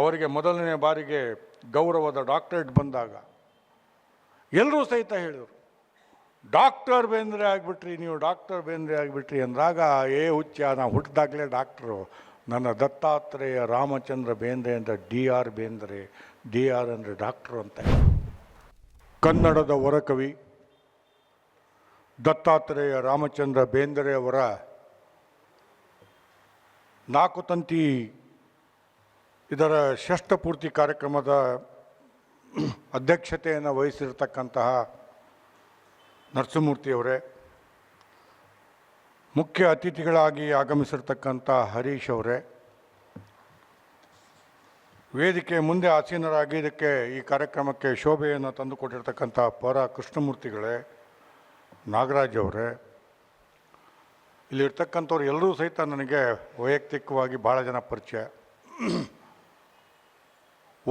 ಅವರಿಗೆ ಮೊದಲನೇ ಬಾರಿಗೆ ಗೌರವದ ಡಾಕ್ಟರೇಟ್ ಬಂದಾಗ ಎಲ್ಲರೂ ಸಹಿತ ಹೇಳಿದರು ಡಾಕ್ಟರ್ ಬೇಂದ್ರೆ ಆಗಿಬಿಟ್ರಿ, ನೀವು ಡಾಕ್ಟರ್ ಬೇಂದ್ರೆ ಆಗಿಬಿಟ್ರಿ ಅಂದಾಗ, ಏ ಹುಚ್ಚ ನಾನು ಹುಟ್ಟಿದಾಗಲೇ ಡಾಕ್ಟ್ರು ನನ್ನ ದತ್ತಾತ್ರೇಯ ರಾಮಚಂದ್ರ ಬೇಂದ್ರೆ ಅಂತ D R Bendre D R ಅಂದರೆ ಡಾಕ್ಟ್ರು ಅಂತ ಕನ್ನಡದ ವರಕವಿ ದತ್ತಾತ್ರೇಯ ರಾಮಚಂದ್ರ ಬೇಂದ್ರೆ ಅವರ ನಾಲ್ಕು ತಂತಿ ಇದರ ಷಷ್ಠಪೂರ್ತಿ ಕಾರ್ಯಕ್ರಮದ ಅಧ್ಯಕ್ಷತೆಯನ್ನು ವಹಿಸಿರ್ತಕ್ಕಂತಹ ನರಸಿಂಹಮೂರ್ತಿಯವರೇ ಮುಖ್ಯ ಅತಿಥಿಗಳಾಗಿ ಆಗಮಿಸಿರ್ತಕ್ಕಂಥ ಹರೀಶ್ ಅವರೇ, ವೇದಿಕೆ ಮುಂದೆ ಆಸೀನರಾಗಿ ಇದಕ್ಕೆ ಈ ಕಾರ್ಯಕ್ರಮಕ್ಕೆ ಶೋಭೆಯನ್ನು ತಂದುಕೊಟ್ಟಿರ್ತಕ್ಕಂಥ ಪರ ಕೃಷ್ಣಮೂರ್ತಿಗಳೇ, ನಾಗರಾಜ್ ಅವರೇ, ಇಲ್ಲಿರ್ತಕ್ಕಂಥವ್ರು ಎಲ್ಲರೂ ಸಹಿತ ನನಗೆ ವೈಯಕ್ತಿಕವಾಗಿ ಭಾಳ ಜನ ಪರಿಚಯ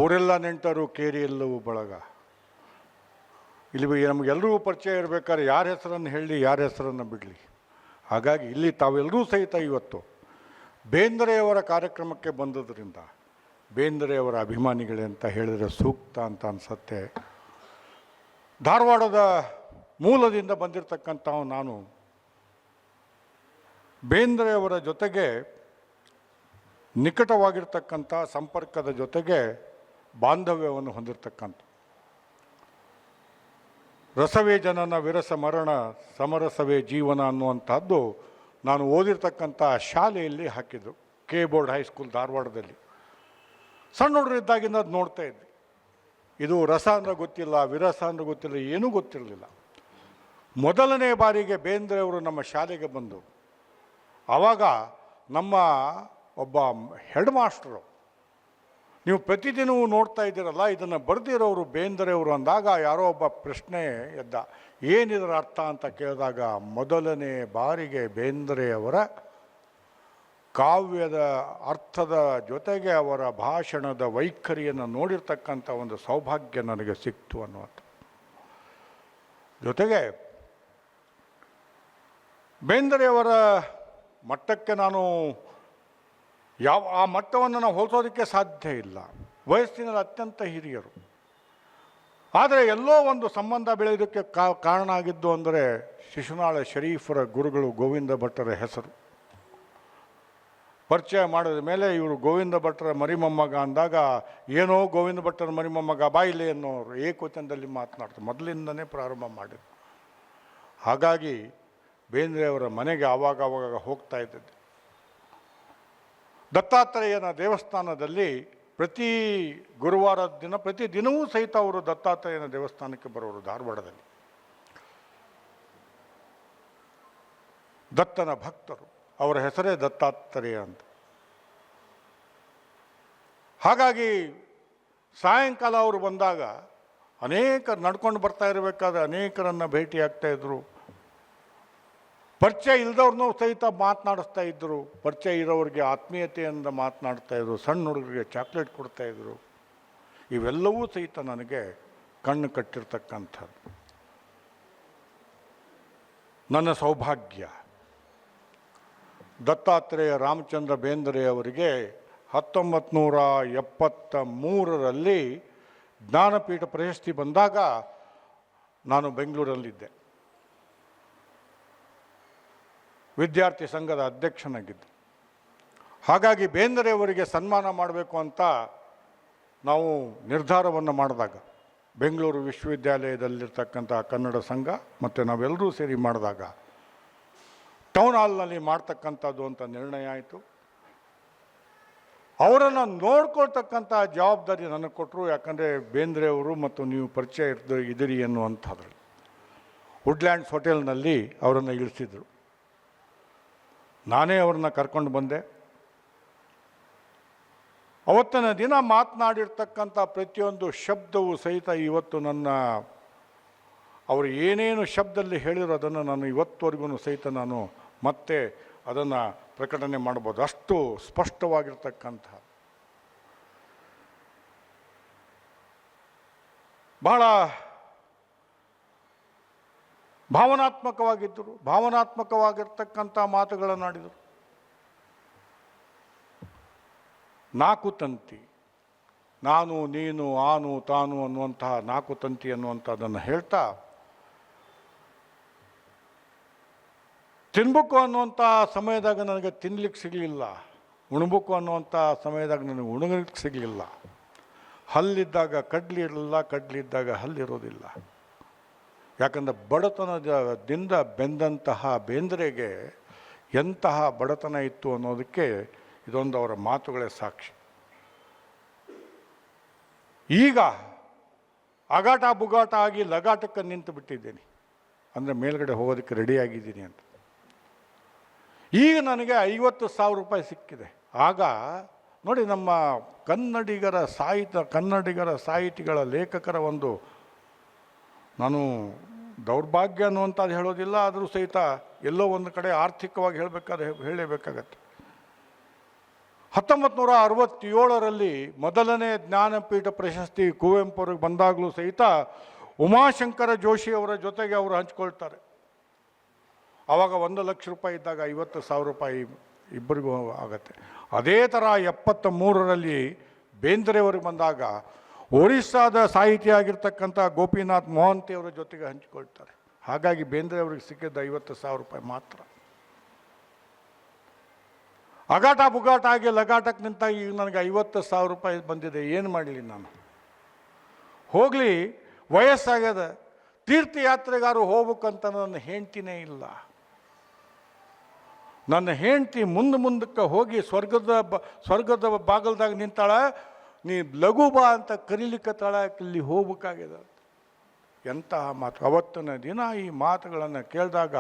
ಊರೆಲ್ಲ ನೆಂಟರು, ಕೇರಿ ಎಲ್ಲವೂ ಬಳಗ. ಇಲ್ಲಿ ನಮಗೆಲ್ಲರಿಗೂ ಪರಿಚಯ ಇರಬೇಕಾದ್ರೆ ಯಾರ ಹೆಸರನ್ನು ಹೇಳಿ, ಯಾರ ಹೆಸರನ್ನು ಬಿಡಲಿ. ಹಾಗಾಗಿ ಇಲ್ಲಿ ತಾವೆಲ್ಲರೂ ಸಹಿತ ಇವತ್ತು ಬೇಂದ್ರೆಯವರ ಕಾರ್ಯಕ್ರಮಕ್ಕೆ ಬಂದದ್ರಿಂದ, ಬೇಂದ್ರೆಯವರ ಅಭಿಮಾನಿಗಳೇ ಅಂತ ಹೇಳಿದರೆ ಸೂಕ್ತ ಅಂತ ಅನಿಸತ್ತೆ. ಧಾರವಾಡದ ಮೂಲದಿಂದ ಬಂದಿರತಕ್ಕಂಥ ನಾನು. ಬೇಂದ್ರೆಯವರ ಜೊತೆಗೆ ನಿಕಟವಾಗಿರ್ತಕ್ಕಂಥ ಸಂಪರ್ಕದ ಜೊತೆಗೆ ಬಾಂಧವ್ಯವನ್ನು ಹೊಂದಿರತಕ್ಕಂಥ. ರಸವೇ ಜನನ ವಿರಸ ಮರಣ ಸಮರಸವೇ ಜೀವನ ಅನ್ನುವಂಥದ್ದು ನಾನು ಓದಿರ್ತಕ್ಕಂಥ ಶಾಲೆಯಲ್ಲಿ ಹಾಕಿದ್ದು ಕೆ ಬೋರ್ಡ್ ಹೈಸ್ಕೂಲ್ ಧಾರವಾಡದಲ್ಲಿ. ಸಣ್ಣ ಹುಡುಗರಿದ್ದಾಗಿಂದ ಅದು ನೋಡ್ತಾ ಇದ್ದೆ. ಇದು ರಸ ಅಂದ್ರೆ ಗೊತ್ತಿಲ್ಲ, ವಿರಸ ಅಂದ್ರೆ ಗೊತ್ತಿಲ್ಲ, ಏನೂ ಗೊತ್ತಿರಲಿಲ್ಲ. ಮೊದಲನೇ ಬಾರಿಗೆ ಬೇಂದ್ರೆ ಅವರು ನಮ್ಮ ಶಾಲೆಗೆ ಬಂದು ಆವಾಗ ನಮ್ಮ ಒಬ್ಬ ಹೆಡ್ ಮಾಸ್ಟ್ರು ನೀವು ಪ್ರತಿದಿನವೂ ನೋಡ್ತಾ ಇದ್ದೀರಲ್ಲ, ಇದನ್ನು ಬರೆದಿರೋರು ಬೇಂದ್ರೆಯವರು ಅಂದಾಗ ಯಾರೋ ಒಬ್ಬ ಪ್ರಶ್ನೆ ಎದ್ದ. ಏನಿದರ ಅರ್ಥ ಅಂತ ಕೇಳಿದಾಗ ಮೊದಲನೇ ಬಾರಿಗೆ ಬೇಂದ್ರೆಯವರ ಕಾವ್ಯದ ಅರ್ಥದ ಜೊತೆಗೆ ಅವರ ಭಾಷಣದ ವೈಖರಿಯನ್ನು ನೋಡಿರ್ತಕ್ಕಂಥ ಒಂದು ಸೌಭಾಗ್ಯ ನನಗೆ ಸಿಕ್ತು ಅನ್ನುವಂಥ ಜೊತೆಗೆ ಬೇಂದ್ರೆಯವರ ಮಟ್ಟಕ್ಕೆ ನಾನು ಯಾವ, ಆ ಮಟ್ಟವನ್ನು ನಾವು ಹೋಲಿಸೋದಕ್ಕೆ ಸಾಧ್ಯ ಇಲ್ಲ. ವಯಸ್ಸಿನಲ್ಲಿ ಅತ್ಯಂತ ಹಿರಿಯರು. ಆದರೆ ಎಲ್ಲೋ ಒಂದು ಸಂಬಂಧ ಬೆಳೆಯೋದಕ್ಕೆ ಕಾ- ಕಾರಣ ಆಗಿದ್ದು ಅಂದರೆ ಶಿಶುನಾಳ ಶರೀಫರ ಗುರುಗಳು ಗೋವಿಂದ ಭಟ್ಟರ ಹೆಸರು. ಪರಿಚಯ ಮಾಡಿದ ಮೇಲೆ ಇವರು ಗೋವಿಂದ ಭಟ್ಟರ ಮರಿಮೊಮ್ಮಗ ಅಂದಾಗ ಏನೋ ಗೋವಿಂದ ಭಟ್ಟರ ಮರಿಮೊಮ್ಮಗ ಬಾಯಿಲೆ ಅನ್ನೋರು ಏಕವಚನದಲ್ಲಿ ಮಾತನಾಡ್ತಾರೆ. ಮೊದಲಿಂದನೇ ಪ್ರಾರಂಭ ಮಾಡಿದ್ರು. ಹಾಗಾಗಿ ಬೇಂದ್ರೆಯವರ ಮನೆಗೆ ಆವಾಗ ಆವಾಗ ಹೋಗ್ತಾ ಇದ್ದದ್ದು. ದತ್ತಾತ್ರೇಯನ ದೇವಸ್ಥಾನದಲ್ಲಿ ಪ್ರತಿ ಗುರುವಾರದ ದಿನ, ಪ್ರತಿ ದಿನವೂ ಸಹಿತ ಅವರು ದತ್ತಾತ್ರೇಯನ ದೇವಸ್ಥಾನಕ್ಕೆ ಬರೋರು ಧಾರವಾಡದಲ್ಲಿ. ದತ್ತನ ಭಕ್ತರು, ಅವರ ಹೆಸರೇ ದತ್ತಾತ್ರೇಯ ಅಂತ. ಹಾಗಾಗಿ ಸಾಯಂಕಾಲ ಅವರು ಬಂದಾಗ ಅನೇಕ ನಡ್ಕೊಂಡು ಬರ್ತಾ ಇರಬೇಕಾದ್ರೆ ಅನೇಕರನ್ನು ಭೇಟಿ ಆಗ್ತಾ ಇದ್ರು. ಪರಿಚಯ ಇಲ್ದವ್ರನ್ನೂ ಸಹಿತ ಮಾತನಾಡಿಸ್ತಾ ಇದ್ದರು ಪರಿಚಯ ಇರೋರಿಗೆ ಆತ್ಮೀಯತೆಯಿಂದ ಮಾತನಾಡ್ತಾ ಇದ್ರು. ಸಣ್ಣ ಹುಡುಗರಿಗೆ ಚಾಕ್ಲೇಟ್ ಕೊಡ್ತಾ ಇದ್ರು. ಇವೆಲ್ಲವೂ ಸಹಿತ ನನಗೆ ಕಣ್ಣು ಕಟ್ಟಿರ್ತಕ್ಕಂಥದ್ದು. ನನ್ನ ಸೌಭಾಗ್ಯ. ದತ್ತಾತ್ರೇಯ ರಾಮಚಂದ್ರ ಬೇಂದ್ರೆ ಅವರಿಗೆ ಹತ್ತೊಂಬತ್ತು ನೂರ ಎಪ್ಪತ್ತ ಮೂರರಲ್ಲಿ ಜ್ಞಾನಪೀಠ ಪ್ರಶಸ್ತಿ ಬಂದಾಗ ನಾನು ಬೆಂಗಳೂರಲ್ಲಿದ್ದೆ. ವಿದ್ಯಾರ್ಥಿ ಸಂಘದ ಅಧ್ಯಕ್ಷನಾಗಿದ್ದೆ. ಹಾಗಾಗಿ ಬೇಂದ್ರೆಯವರಿಗೆ ಸನ್ಮಾನ ಮಾಡಬೇಕು ಅಂತ ನಾವು ನಿರ್ಧಾರವನ್ನು ಮಾಡಿದಾಗ, ಬೆಂಗಳೂರು ವಿಶ್ವವಿದ್ಯಾಲಯದಲ್ಲಿರ್ತಕ್ಕಂಥ ಕನ್ನಡ ಸಂಘ ಮತ್ತು ನಾವೆಲ್ಲರೂ ಸೇರಿ ಮಾಡಿದಾಗ ಟೌನ್ ಹಾಲ್ನಲ್ಲಿ ಮಾಡ್ತಕ್ಕಂಥದ್ದು ಅಂತ ನಿರ್ಣಯ ಆಯಿತು. ಅವರನ್ನು ನೋಡ್ಕೊಳ್ತಕ್ಕಂಥ ಜವಾಬ್ದಾರಿ ನನಗೆ ಕೊಟ್ಟರು, ಯಾಕಂದರೆ ಬೇಂದ್ರೆಯವರು ಮತ್ತು ನೀವು ಪರಿಚಯ ಇರ್ದು ಇದ್ದೀರಿ ಎನ್ನುವಂಥದ್ದು ವುಡ್ಲ್ಯಾಂಡ್ಸ್ ಹೋಟೆಲ್ನಲ್ಲಿ ಅವರನ್ನು ಇಳಿಸಿದರು. ನಾನೇ ಅವ್ರನ್ನ ಕರ್ಕೊಂಡು ಬಂದೆ. ಅವತ್ತಿನ ದಿನ ಮಾತನಾಡಿರ್ತಕ್ಕಂಥ ಪ್ರತಿಯೊಂದು ಶಬ್ದವೂ ಸಹಿತ ಇವತ್ತು ನನ್ನ, ಅವರು ಏನೇನು ಶಬ್ದದಲ್ಲಿ ಹೇಳಿರೋ ಅದನ್ನು ನಾನು ಇವತ್ತುವರೆಗೂ ಸಹಿತ ನಾನು ಮತ್ತೆ ಅದನ್ನು ಪ್ರಕಟಣೆ ಮಾಡ್ಬೋದು. ಅಷ್ಟು ಸ್ಪಷ್ಟವಾಗಿರ್ತಕ್ಕಂಥ. ಬಹಳ ಭಾವನಾತ್ಮಕವಾಗಿದ್ದರು, ಭಾವನಾತ್ಮಕವಾಗಿರ್ತಕ್ಕಂಥ ಮಾತುಗಳನ್ನಾಡಿದರು ನಾಲ್ಕು ತಂತಿ, ನಾನು, ನೀನು, ಆನು, ತಾನು ಅನ್ನುವಂತಹ ನಾಲ್ಕು ತಂತಿ ಅನ್ನುವಂಥದ್ದನ್ನು ಹೇಳ್ತಾ, ತಿನ್ಬೇಕು ಅನ್ನುವಂಥ ಸಮಯದಾಗ ನನಗೆ ತಿನ್ಲಿಕ್ಕೆ ಸಿಗಲಿಲ್ಲ, ಉಣ್ಬೇಕು ಅನ್ನುವಂಥ ಸಮಯದಾಗ ನನಗೆ ಉಣಗಲಿಕ್ಕೆ ಸಿಗಲಿಲ್ಲ. ಹಲ್ಲಿದ್ದಾಗ ಕಡ್ಲಿ ಇರಲಿಲ್ಲ ಕಡ್ಲಿದ್ದಾಗ ಹಲ್ಲಿರೋದಿಲ್ಲ. ಯಾಕಂದ್ರೆ ಬಡತನದಿಂದ ಬೆಂದಂತಹ ಬೇಂದ್ರೆಗೆ ಎಂತಹ ಬಡತನ ಇತ್ತು ಅನ್ನೋದಕ್ಕೆ ಇದೊಂದು ಅವರ ಮಾತುಗಳೇ ಸಾಕ್ಷಿ. ಈಗ ಅಗಾಟ ಬುಗಾಟ ಆಗಿ ಲಗಾಟಕ್ಕೆ ನಿಂತು ಬಿಟ್ಟಿದ್ದೀನಿ. ಅಂದರೆ ಮೇಲ್ಗಡೆ ಹೋಗೋದಕ್ಕೆ ರೆಡಿಯಾಗಿದ್ದೀನಿ ಅಂತ. ಈಗ ನನಗೆ ಐವತ್ತು ಸಾವಿರ ರೂಪಾಯಿ ಸಿಕ್ಕಿದೆ. ಆಗ ನೋಡಿ ನಮ್ಮ ಕನ್ನಡಿಗರ ಸಾಹಿತ್ಯ, ಕನ್ನಡಿಗರ ಸಾಹಿತಿಗಳ ಲೇಖಕರ ಒಂದು ನಾನು ದೌರ್ಭಾಗ್ಯ ಅನ್ನುವಂಥದ್ದು ಹೇಳೋದಿಲ್ಲ, ಆದರೂ ಸಹಿತ ಎಲ್ಲೋ ಒಂದು ಕಡೆ ಆರ್ಥಿಕವಾಗಿ ಹೇಳಬೇಕಾದ್ರೆ ಹೇಳಲೇಬೇಕಾಗತ್ತೆ ಹತ್ತೊಂಬತ್ತು ನೂರ ಅರವತ್ತೇಳರಲ್ಲಿ ಮೊದಲನೇ ಜ್ಞಾನಪೀಠ ಪ್ರಶಸ್ತಿ ಕುವೆಂಪು ಅವ್ರಿಗೆ ಬಂದಾಗಲೂ ಸಹಿತ ಉಮಾಶಂಕರ ಜೋಶಿ ಅವರ ಜೊತೆಗೆ ಅವರು ಹಂಚ್ಕೊಳ್ತಾರೆ. ಆವಾಗ ಒಂದು ಲಕ್ಷ ರೂಪಾಯಿ ಇದ್ದಾಗ ಐವತ್ತು ಸಾವಿರ ರೂಪಾಯಿ ಇಬ್ಬರಿಗೂ ಆಗತ್ತೆ. ಅದೇ ಥರ ಎಪ್ಪತ್ತ ಮೂರರಲ್ಲಿ ಬೇಂದ್ರೆಯವ್ರಿಗೆ ಬಂದಾಗ ಒರಿಸ್ಸಾದ ಸಾಹಿತಿ ಆಗಿರ್ತಕ್ಕಂಥ ಗೋಪಿನಾಥ್ ಮೋಹಂತಿ ಅವರ ಜೊತೆಗೆ ಹಂಚಿಕೊಳ್ತಾರೆ. ಹಾಗಾಗಿ ಬೇಂದ್ರೆ ಅವರಿಗೆ ಸಿಕ್ಕಿದ್ದ ಐವತ್ತು ಸಾವಿರ ರೂಪಾಯಿ ಮಾತ್ರ. ಅಗಾಟ ಬುಗಾಟ ಆಗಿ ಲಗಾಟಕ್ಕೆ ನಿಂತಾಗ ಈಗ ನನಗೆ ಐವತ್ತು ಸಾವಿರ ರೂಪಾಯಿ ಬಂದಿದೆ, ಏನು ಮಾಡಲಿ ನಾನು? ಹೋಗಲಿ, ವಯಸ್ಸಾಗ್ಯದ, ತೀರ್ಥಯಾತ್ರೆಗಾರು ಹೋಗ್ಬೇಕಂತ ನನ್ನ ಹೆಂಡ್ತಿನೇ ಇಲ್ಲ. ನನ್ನ ಹೆಂಡ್ತಿ ಮುಂದೆ ಮುಂದಕ್ಕೆ ಹೋಗಿ ಸ್ವರ್ಗದ ಬ, ಸ್ವರ್ಗದ ಬಾಗಲ್ದಾಗ ನಿಂತಾಳ ನೀ ಲಘು ಬಾ ಅಂತ ಕರೀಲಿಕ್ಕೆ ಇಲ್ಲಿ ಹೋಗ್ಬೇಕಾಗ್ಯದ ಎಂತಹ ಮಾತು? ಅವತ್ತಿನ ದಿನ ಈ ಮಾತುಗಳನ್ನು ಕೇಳಿದಾಗ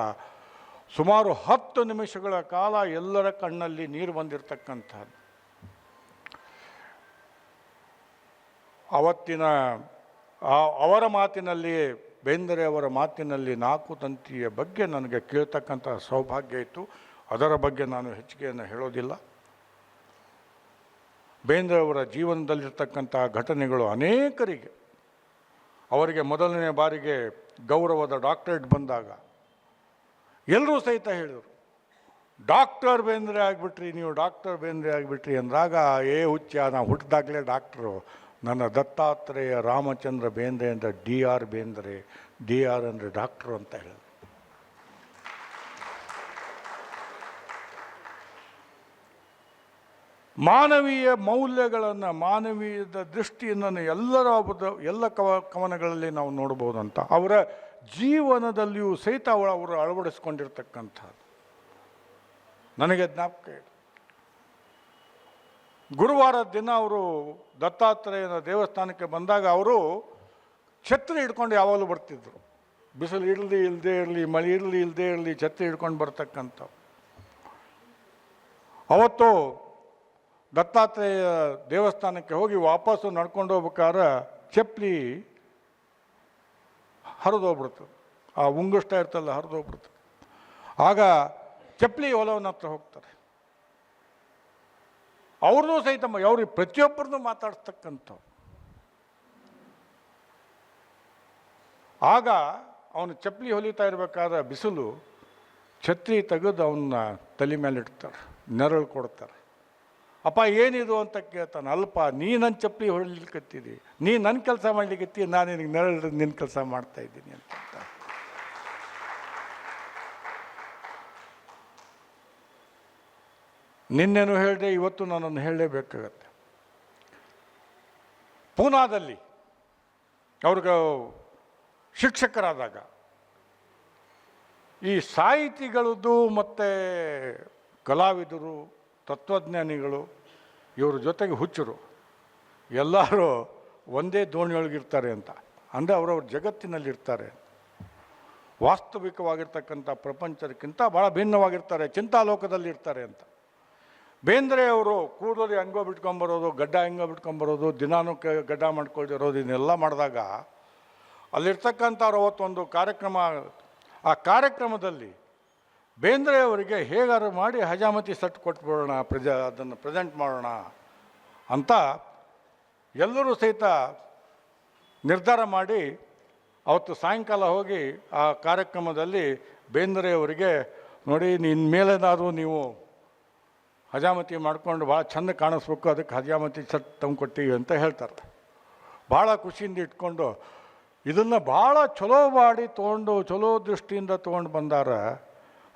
ಸುಮಾರು ಹತ್ತು ನಿಮಿಷಗಳ ಕಾಲ ಎಲ್ಲರ ಕಣ್ಣಲ್ಲಿ ನೀರು ಬಂದಿರತಕ್ಕಂಥದ್ದು. ಅವತ್ತಿನ ಅವರ ಮಾತಿನಲ್ಲಿ, ಬೇಂದ್ರೆ ಅವರ ಮಾತಿನಲ್ಲಿ ನಾಲ್ಕು ತಂತಿಯ ಬಗ್ಗೆ ನನಗೆ ಕೇಳ್ತಕ್ಕಂಥ ಸೌಭಾಗ್ಯ ಇತ್ತು. ಅದರ ಬಗ್ಗೆ ನಾನು ಹೆಚ್ಚಿಗೆಯನ್ನು ಹೇಳೋದಿಲ್ಲ. ಬೇಂದ್ರೆ ಅವರ ಜೀವನದಲ್ಲಿರ್ತಕ್ಕಂಥ ಘಟನೆಗಳು ಅನೇಕರಿಗೆ. ಅವರಿಗೆ ಮೊದಲನೇ ಬಾರಿಗೆ ಗೌರವದ ಡಾಕ್ಟರೇಟ್ ಬಂದಾಗ ಎಲ್ಲರೂ ಸಹಿತ ಹೇಳಿದರು, ಡಾಕ್ಟರ್ ಬೇಂದ್ರೆ ಆಗಿಬಿಟ್ರಿ, ನೀವು ಡಾಕ್ಟರ್ ಬೇಂದ್ರೆ ಆಗಿಬಿಟ್ರಿ ಅಂದಾಗ, ಏ ಹುಚ್ಚ, ನಾ ಹುಟ್ಟಿದಾಗಲೇ ಡಾಕ್ಟ್ರು. ನನ್ನ ದತ್ತಾತ್ರೇಯ ರಾಮಚಂದ್ರ ಬೇಂದ್ರೆ ಅಂದರೆ D R Bendre, D R ಅಂದರೆ ಡಾಕ್ಟ್ರು ಅಂತ ಹೇಳಿದ್ರು. ಮಾನವೀಯ ಮೌಲ್ಯಗಳನ್ನು, ಮಾನವೀಯದ ದೃಷ್ಟಿಯನ್ನು ಎಲ್ಲರ ಎಲ್ಲ ಕವ, ಕವನಗಳಲ್ಲಿ ನಾವು ನೋಡ್ಬೋದಂತ. ಅವರ ಜೀವನದಲ್ಲಿಯೂ ಸಹಿತ ಅವಳು, ಅವರು ಅಳವಡಿಸ್ಕೊಂಡಿರ್ತಕ್ಕಂಥದ್ದು. ನನಗೆ ಜ್ಞಾಪಕ ಇದೆ. ಗುರುವಾರ ದಿನ ಅವರು ದತ್ತಾತ್ರೇಯನ ದೇವಸ್ಥಾನಕ್ಕೆ ಬಂದಾಗ ಅವರು ಛತ್ರಿ ಹಿಡ್ಕೊಂಡು ಯಾವಾಗಲೂ ಬರ್ತಿದ್ರು. ಬಿಸಿಲು ಇರಲಿ ಇಲ್ಲದೆ ಇರಲಿ, ಮಳೆ ಇರಲಿ ಇಲ್ಲದೆ ಇರಲಿ ಛತ್ರಿ ಹಿಡ್ಕೊಂಡು ಬರ್ತಕ್ಕಂಥ ಅವತ್ತು ದತ್ತಾತ್ರೇಯ ದೇವಸ್ಥಾನಕ್ಕೆ ಹೋಗಿ ವಾಪಸ್ಸು ನಡ್ಕೊಂಡು ಹೋಗ್ಬೇಕಾದ್ರೆ ಚಪ್ಪಲಿ ಹರಿದೋಗ್ಬಿಡ್ತು. ಆ ಉಂಗುಷ್ಟ ಇರ್ತಲ್ಲ, ಹರಿದೋಗ್ಬಿಡ್ತು. ಆಗ ಚಪ್ಪಲಿ ಹೊಲವನ್ನ ಹತ್ರ ಹೋಗ್ತಾರೆ. ಅವ್ರನ್ನೂ ಸಹಿತ ಅವ್ರಿಗೆ ಪ್ರತಿಯೊಬ್ಬರನ್ನೂ ಮಾತಾಡ್ಸ್ತಕ್ಕಂಥವು ಆಗ ಅವನು ಚಪ್ಪಲಿ ಹೊಲಿತಾ ಇರಬೇಕಾದ ಬಿಸಿಲು ಛತ್ರಿ ತೆಗೆದು ಅವನ್ನ ತಲೆ ಮೇಲೆ ಇಡ್ತಾರೆ ನೆರಳು ಕೊಡ್ತಾರೆ. ಅಪ್ಪ, ಏನಿದು ಅಂತ ಕೇಳ್ತಾನೆ, ಅಲ್ಪ, ನೀ ನನ್ನ ಚಪ್ಪಲಿ ಹೊಡಿಲಿಕ್ಕತ್ತೀರಿ ನೀ ನನ್ನ ಕೆಲಸ ಮಾಡ್ಲಿಕ್ಕತ್ತಿ ನಾನು ನಿನಗೆ ನೆರಳು ನಿನ್ನ ಕೆಲಸ ಮಾಡ್ತಾ ಇದ್ದೀನಿ ಅಂತ ನಿನ್ನೇನು ನಿನ್ನೆನು ಹೇಳಿದೆ, ಇವತ್ತು ನನ್ನನ್ನು ಹೇಳಲೇಬೇಕಾಗತ್ತೆ. ಪೂನಾದಲ್ಲಿ ಅವ್ರಿಗೆ ಶಿಕ್ಷಕರಾದಾಗ, ಈ ಸಾಹಿತಿಗಳದ್ದು ಮತ್ತು ಕಲಾವಿದರು, ತತ್ವಜ್ಞಾನಿಗಳು ಇವ್ರ ಜೊತೆಗೆ ಹುಚ್ಚರು. ಎಲ್ಲರೂ ಒಂದೇ ದೋಣಿಯೊಳಗಿರ್ತಾರೆ ಅಂತ. ಅಂದರೆ ಅವರವ್ರ ಜಗತ್ತಿನಲ್ಲಿರ್ತಾರೆ. ವಾಸ್ತವಿಕವಾಗಿರ್ತಕ್ಕಂಥ ಪ್ರಪಂಚಕ್ಕಿಂತ ಭಾಳ ಭಿನ್ನವಾಗಿರ್ತಾರೆ ಚಿಂತಾಲೋಕದಲ್ಲಿ ಇರ್ತಾರೆ ಅಂತ. ಬೇಂದ್ರೆ ಅವರು ಕೂದಲು ಹೆಂಗೋ ಬಿಟ್ಕೊಂಬರೋದು ಗಡ್ಡ ಹೆಂಗೋ ಬಿಟ್ಕೊಂಬರೋದು ದಿನಾನು ಕ ಗಡ್ಡ ಮಾಡ್ಕೊಳ್ದಿರೋದು ಇದನ್ನೆಲ್ಲ ಮಾಡಿದಾಗ ಅಲ್ಲಿರ್ತಕ್ಕಂಥವ್ರು ಅವತ್ತೊಂದು ಕಾರ್ಯಕ್ರಮ, ಆ ಕಾರ್ಯಕ್ರಮದಲ್ಲಿ ಬೇಂದ್ರೆ ಅವರಿಗೆ ಮಾಡಿ ಹಜಾಮತಿ ಸೆಟ್ ಕೊಟ್ಬಿಡೋಣ, ಪ್ರಜ, ಅದನ್ನು ಪ್ರೆಸೆಂಟ್ ಮಾಡೋಣ ಅಂತ ಎಲ್ಲರೂ ಸಹಿತ ನಿರ್ಧಾರ ಮಾಡಿ ಅವತ್ತು ಸಾಯಂಕಾಲ ಹೋಗಿ ಆ ಕಾರ್ಯಕ್ರಮದಲ್ಲಿ ಬೇಂದ್ರೆ ಅವರಿಗೆ, ನೋಡಿ ನಿನ್ನ ಮೇಲೇನಾದರೂ ನೀವು ಹಜಾಮತಿ ಮಾಡ್ಕೊಂಡು ಭಾಳ ಚೆಂದ ಕಾಣಿಸ್ಬೇಕು, ಅದಕ್ಕೆ ಹಜಾಮತಿ ಸೆಟ್ ತಂದು ಕೊಟ್ಟಿವಿ ಅಂತ ಹೇಳ್ತಾರೆ. ಭಾಳ ಖುಷಿಯಿಂದ ಇಟ್ಕೊಂಡು ಇದನ್ನು ಭಾಳ ಚಲೋ ಮಾಡಿ ತೊಗೊಂಡು ಚಲೋ ದೃಷ್ಟಿಯಿಂದ ತೊಗೊಂಡು ಬಂದಾರ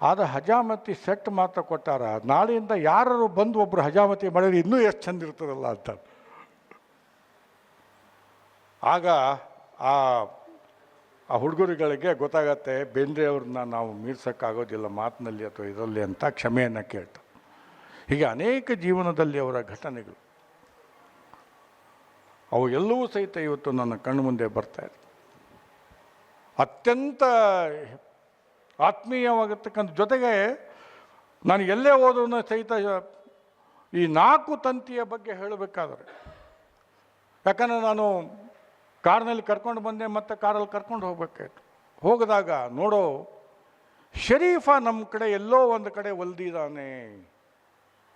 ಆದ ಹಜಾಮತಿ ಸೆಟ್ ಮಾತ್ರ ಕೊಟ್ಟಾರ. ನಾಳೆಯಿಂದ ಯಾರು ಬಂದು ಒಬ್ಬರು ಹಜಾಮತಿ ಮಾಡಿದ್ರೆ ಇನ್ನೂ ಎಷ್ಟು ಚಂದ ಇರ್ತದಲ್ಲ ಅಂತ. ಆಗ ಆ ಆ ಹುಡುಗರುಗಳಿಗೆ ಗೊತ್ತಾಗತ್ತೆ, ಬೇಂದ್ರೆ ಅವ್ರನ್ನ ನಾವು ಮೀರ್ಸೋಕ್ಕಾಗೋದಿಲ್ಲ ಮಾತಿನಲ್ಲಿ ಅಥವಾ ಇದರಲ್ಲಿ ಅಂತ ಕ್ಷಮೆಯನ್ನು ಕೇಳ್ತ. ಹೀಗೆ ಅನೇಕ ಜೀವನದಲ್ಲಿ ಅವರ ಘಟನೆಗಳು. ಅವು ಎಲ್ಲವೂ ಸಹಿತ ಇವತ್ತು ನನ್ನ ಕಣ್ಣು ಮುಂದೆ ಬರ್ತಾ ಇದೆ. ಅತ್ಯಂತ ಆತ್ಮೀಯವಾಗಿರ್ತಕ್ಕಂಥ ಜೊತೆಗೆ ನಾನು ಎಲ್ಲೇ ಹೋದ್ರೂ ಸಹಿತ ಈ ನಾಲ್ಕು ತಂತಿಯ ಬಗ್ಗೆ ಹೇಳಬೇಕಾದ್ರೆ. ಯಾಕಂದರೆ ನಾನು ಕಾರ್ನಲ್ಲಿ ಕರ್ಕೊಂಡು ಬಂದೆ, ಮತ್ತು ಕಾರಲ್ಲಿ ಕರ್ಕೊಂಡು ಹೋಗಬೇಕಾಯ್ತು. ಹೋಗಿದಾಗ ನೋಡೋ, ಶರೀಫ ನಮ್ಮ ಕಡೆ ಎಲ್ಲೋ ಒಂದು ಕಡೆ ಒಲ್ದಿದ್ದಾನೆ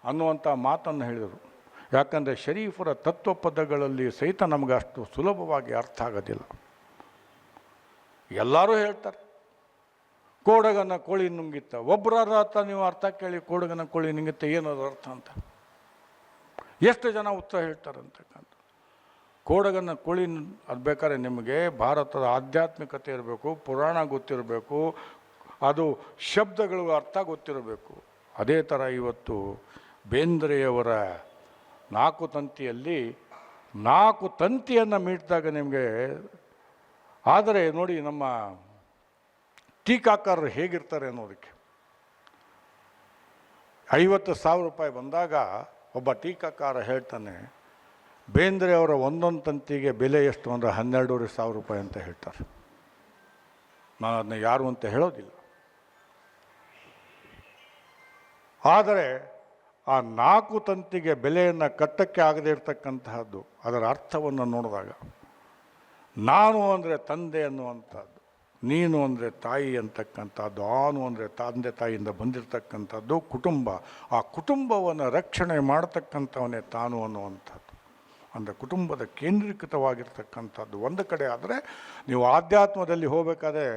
ಅನ್ನುವಂಥ ಮಾತನ್ನು ಹೇಳಿದರು. ಯಾಕಂದರೆ ಶರೀಫರ ತತ್ವ ಪದಗಳಲ್ಲಿ ಸಹಿತ ನಮಗೆ ಅಷ್ಟು ಸುಲಭವಾಗಿ ಅರ್ಥ ಆಗೋದಿಲ್ಲ. ಎಲ್ಲರೂ ಹೇಳ್ತಾರೆ ಕೋಡಗನ ಕೋಳಿ ನುಂಗಿತ್ತ. ಒಬ್ಬರ ಅರ್ಥ, ನೀವು ಅರ್ಥ ಕೇಳಿ ಕೋಡಗನ ಕೋಳಿ ನುಂಗಿತ್ತ, ಏನದು ಅರ್ಥ ಅಂತ. ಎಷ್ಟು ಜನ ಉತ್ತರ ಹೇಳ್ತಾರೆ ಅಂತಕ್ಕಂಥ ಕೋಡಗನ ಕೋಳಿ ಅದು ಬೇಕಾದ್ರೆ ನಿಮಗೆ ಭಾರತದ ಆಧ್ಯಾತ್ಮಿಕತೆ ಇರಬೇಕು, ಪುರಾಣ ಗೊತ್ತಿರಬೇಕು, ಅದು ಶಬ್ದಗಳು ಅರ್ಥ ಗೊತ್ತಿರಬೇಕು. ಅದೇ ಥರ ಇವತ್ತು ಬೇಂದ್ರೆಯವರ ನಾಲ್ಕು ತಂತಿಯಲ್ಲಿ, ನಾಲ್ಕು ತಂತಿಯನ್ನು ಮೀಟಿದಾಗ ನಿಮಗೆ, ಆದರೆ ನೋಡಿ ನಮ್ಮ ಟೀಕಾಕಾರರು ಹೇಗಿರ್ತಾರೆ ಅನ್ನೋದಕ್ಕೆ. ಐವತ್ತು ಸಾವಿರ ರೂಪಾಯಿ ಬಂದಾಗ ಒಬ್ಬ ಟೀಕಾಕಾರ ಹೇಳ್ತಾನೆ, ಬೇಂದ್ರೆ ಅವರ ಒಂದೊಂದು ತಂತಿಗೆ ಬೆಲೆ ಎಷ್ಟು ಅಂದರೆ ಹನ್ನೆರಡೂವರೆ ಸಾವಿರ ರೂಪಾಯಿ ಅಂತ ಹೇಳ್ತಾರೆ. ನಾನು ಅದನ್ನ ಯಾರು ಅಂತ ಹೇಳೋದಿಲ್ಲ. ಆದರೆ ಆ ನಾಲ್ಕು ತಂತಿಗೆ ಬೆಲೆಯನ್ನು ಕಟ್ಟಕ್ಕೆ ಆಗದೇ ಇರತಕ್ಕಂತಹದ್ದು ಅದರ ಅರ್ಥವನ್ನು ನೋಡಿದಾಗ, ನಾನು ಅಂದರೆ ತಂದೆ ಅನ್ನುವಂಥದ್ದು. ನೀನು ಅಂದರೆ ತಾಯಿ ಅಂತಕ್ಕಂಥದ್ದು, ಆನು ಅಂದರೆ ತಂದೆ ತಾಯಿಯಿಂದ ಬಂದಿರತಕ್ಕಂಥದ್ದು ಕುಟುಂಬ. ಆ ಕುಟುಂಬವನ್ನು ರಕ್ಷಣೆ ಮಾಡತಕ್ಕಂಥವನೇ ತಾನು ಅನ್ನುವಂಥದ್ದು. ಅಂದರೆ ಕುಟುಂಬದ ಕೇಂದ್ರೀಕೃತವಾಗಿರ್ತಕ್ಕಂಥದ್ದು. ಒಂದು ಕಡೆ ಆದರೆ ನೀವು ಆಧ್ಯಾತ್ಮದಲ್ಲಿ ಹೋಗಬೇಕಾದ್ರೆ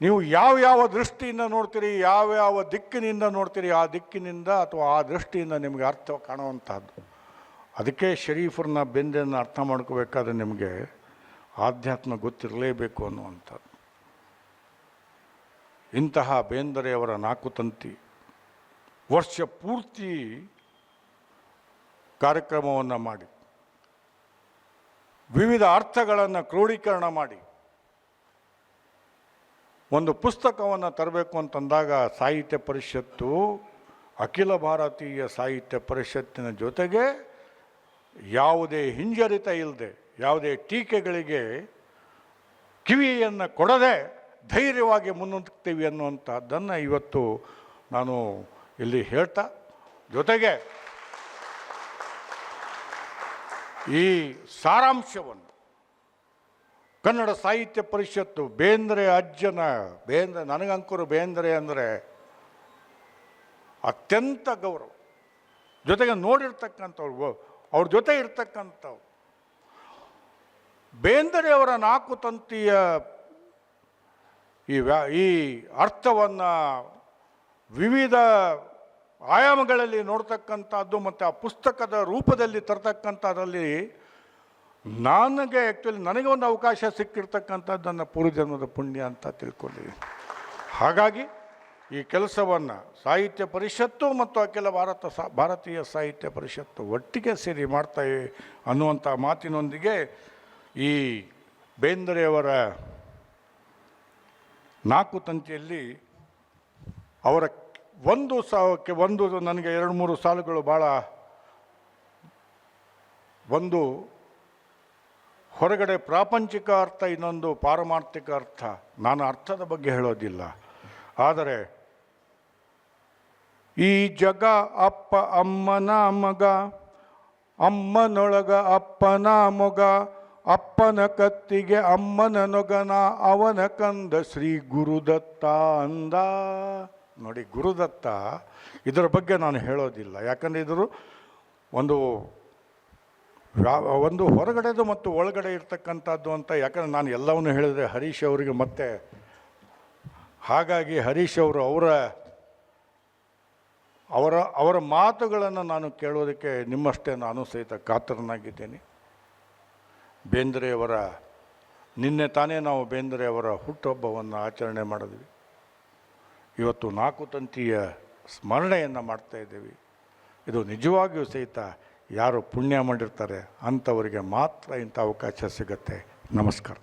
ನೀವು ಯಾವ ಯಾವ ದೃಷ್ಟಿಯಿಂದ ನೋಡ್ತೀರಿ, ಯಾವ ಯಾವ ದಿಕ್ಕಿನಿಂದ ನೋಡ್ತೀರಿ, ಆ ದಿಕ್ಕಿನಿಂದ ಅಥವಾ ಆ ದೃಷ್ಟಿಯಿಂದ ನಿಮಗೆ ಅರ್ಥ ಕಾಣುವಂಥದ್ದು. ಅದಕ್ಕೆ ಶರೀಫರನ್ನ ಬೆಂದನ್ನು ಅರ್ಥ ಮಾಡ್ಕೋಬೇಕಾದ್ರೆ ನಿಮಗೆ ಆಧ್ಯಾತ್ಮ ಗೊತ್ತಿರಲೇಬೇಕು ಅನ್ನುವಂಥದ್ದು. ಇಂತಹ ಬೇಂದರೆಯವರ ನಾಲ್ಕು ತಂತಿ. ವರ್ಷ ಪೂರ್ತಿ ಕಾರ್ಯಕ್ರಮವನ್ನು ಮಾಡಿ. ವಿವಿಧ ಅರ್ಥಗಳನ್ನು ಕ್ರೋಢೀಕರಣ ಮಾಡಿ. ಒಂದು ಪುಸ್ತಕವನ್ನು ತರಬೇಕು ಅಂತಂದಾಗ ಸಾಹಿತ್ಯ ಪರಿಷತ್ತು, ಅಖಿಲ ಭಾರತೀಯ ಸಾಹಿತ್ಯ ಪರಿಷತ್ತಿನ ಜೊತೆಗೆ ಯಾವುದೇ ಹಿಂಜರಿತ ಇಲ್ಲದೆ ಯಾವುದೇ ಟೀಕೆಗಳಿಗೆ ಕಿವಿಯನ್ನು ಕೊಡದೆ ಧೈರ್ಯವಾಗಿ ಮುನ್ನುಗ್ತೀವಿ ಅನ್ನುವಂಥದ್ದನ್ನು ಇವತ್ತು ನಾನು ಇಲ್ಲಿ ಹೇಳ್ತಾ, ಜೊತೆಗೆ ಈ ಸಾರಾಂಶವನ್ನು ಕನ್ನಡ ಸಾಹಿತ್ಯ ಪರಿಷತ್ತು ಬೇಂದ್ರೆ ಅಜ್ಜನ, ಬೇಂದ್ರೆ ನನಗಂಕರು ಬೇಂದ್ರೆ ಅಂದರೆ ಅತ್ಯಂತ ಗೌರವ. ಜೊತೆಗೆ ನೋಡಿರ್ತಕ್ಕಂಥವ್ರು, ಅವ್ರ ಜೊತೆ ಇರ್ತಕ್ಕಂಥವ್ರು. ಬೇಂದ್ರೆ ಅವರ ನಾಲ್ಕು ತಂತಿಯ ಈ ವ್ಯಾ, ಈ ಅರ್ಥವನ್ನು ವಿವಿಧ ಆಯಾಮಗಳಲ್ಲಿ ನೋಡ್ತಕ್ಕಂಥದ್ದು ಮತ್ತು ಆ ಪುಸ್ತಕದ ರೂಪದಲ್ಲಿ ತರ್ತಕ್ಕಂಥದ್ರಲ್ಲಿ ನನಗೆ ಆ್ಯಕ್ಚುಲಿ ನನಗೆ ಒಂದು ಅವಕಾಶ ಸಿಕ್ಕಿರ್ತಕ್ಕಂಥದ್ದು ನನ್ನ ಪೂರ್ವಜನ್ಮದ ಪುಣ್ಯ ಅಂತ ತಿಳ್ಕೊಂಡಿದ್ದೀನಿ. ಹಾಗಾಗಿ ಈ ಕೆಲಸವನ್ನು ಸಾಹಿತ್ಯ ಪರಿಷತ್ತು ಮತ್ತು ಅಖಿಲ ಭಾರತ ಭಾರತೀಯ ಸಾಹಿತ್ಯ ಪರಿಷತ್ತು ಒಟ್ಟಿಗೆ ಸೇರಿ ಮಾಡ್ತಾಯಿ ಅನ್ನುವಂಥ ಮಾತಿನೊಂದಿಗೆ ಈ ಬೇಂದ್ರೆಯವರ ನಾಲ್ಕು ತಂತಿಯಲ್ಲಿ ಅವರ ಒಂದು ಸಾವಕ್ಕೆ ಒಂದು ನನಗೆ ಎರಡು ಮೂರು ಸಾಲುಗಳು ಭಾಳ ಒಂದು ಹೊರಗಡೆ ಪ್ರಾಪಂಚಿಕ ಅರ್ಥ, ಇನ್ನೊಂದು ಪಾರಮಾರ್ಥಿಕ ಅರ್ಥ. ನಾನು ಅರ್ಥದ ಬಗ್ಗೆ ಹೇಳೋದಿಲ್ಲ. ಆದರೆ ಈ ಜಗ ಅಪ್ಪ, ಅಮ್ಮನ ಮಗ, ಅಮ್ಮನೊಳಗ ಅಪ್ಪನ ಮೊಗ ಅಪ್ಪನ ಕತ್ತಿಗೆ ಅಮ್ಮನ ನೊಗನ ಅವನ ಕಂದ ಶ್ರೀ ಗುರುದತ್ತ ಅಂದ. ನೋಡಿ, ಗುರುದತ್ತ ಇದರ ಬಗ್ಗೆ ನಾನು ಹೇಳೋದಿಲ್ಲ. ಯಾಕಂದರೆ ಇದರು ಒಂದು ಒಂದು ಹೊರಗಡೆದು ಮತ್ತು ಒಳಗಡೆ ಇರ್ತಕ್ಕಂಥದ್ದು ಅಂತ, ಯಾಕಂದ್ರೆ ನಾನು ಎಲ್ಲವನ್ನು ಹೇಳಿದರೆ ಹರೀಶ್ ಅವರಿಗೆ ಮತ್ತೆ ಹಾಗಾಗಿ ಹರೀಶ್ ಅವರು ಅವರ ಅವರ ಅವರ ಮಾತುಗಳನ್ನು ನಾನು ಕೇಳೋದಕ್ಕೆ ನಿಮ್ಮಷ್ಟೇ ನಾನು ಸಹಿತ ಕಾತರನಾಗಿದ್ದೇನೆ. ಬೇಂದ್ರೆಯವರ, ನಿನ್ನೆ ತಾನೇ ನಾವು ಬೇಂದ್ರೆಯವರ ಹುಟ್ಟುಹಬ್ಬವನ್ನು ಆಚರಣೆ ಮಾಡಿದ್ವಿ. ಇವತ್ತು ನಾಲ್ಕು ತಂತಿಯ ಸ್ಮರಣೆಯನ್ನು ಮಾಡ್ತಾ ಇದ್ದೀವಿ. ಇದು ನಿಜವಾಗಿಯೂ ಸಹಿತ ಯಾರು ಪುಣ್ಯ ಮಾಡಿರ್ತಾರೆ ಅಂಥವರಿಗೆ ಮಾತ್ರ ಇಂಥ ಅವಕಾಶ ಸಿಗುತ್ತೆ. ನಮಸ್ಕಾರ.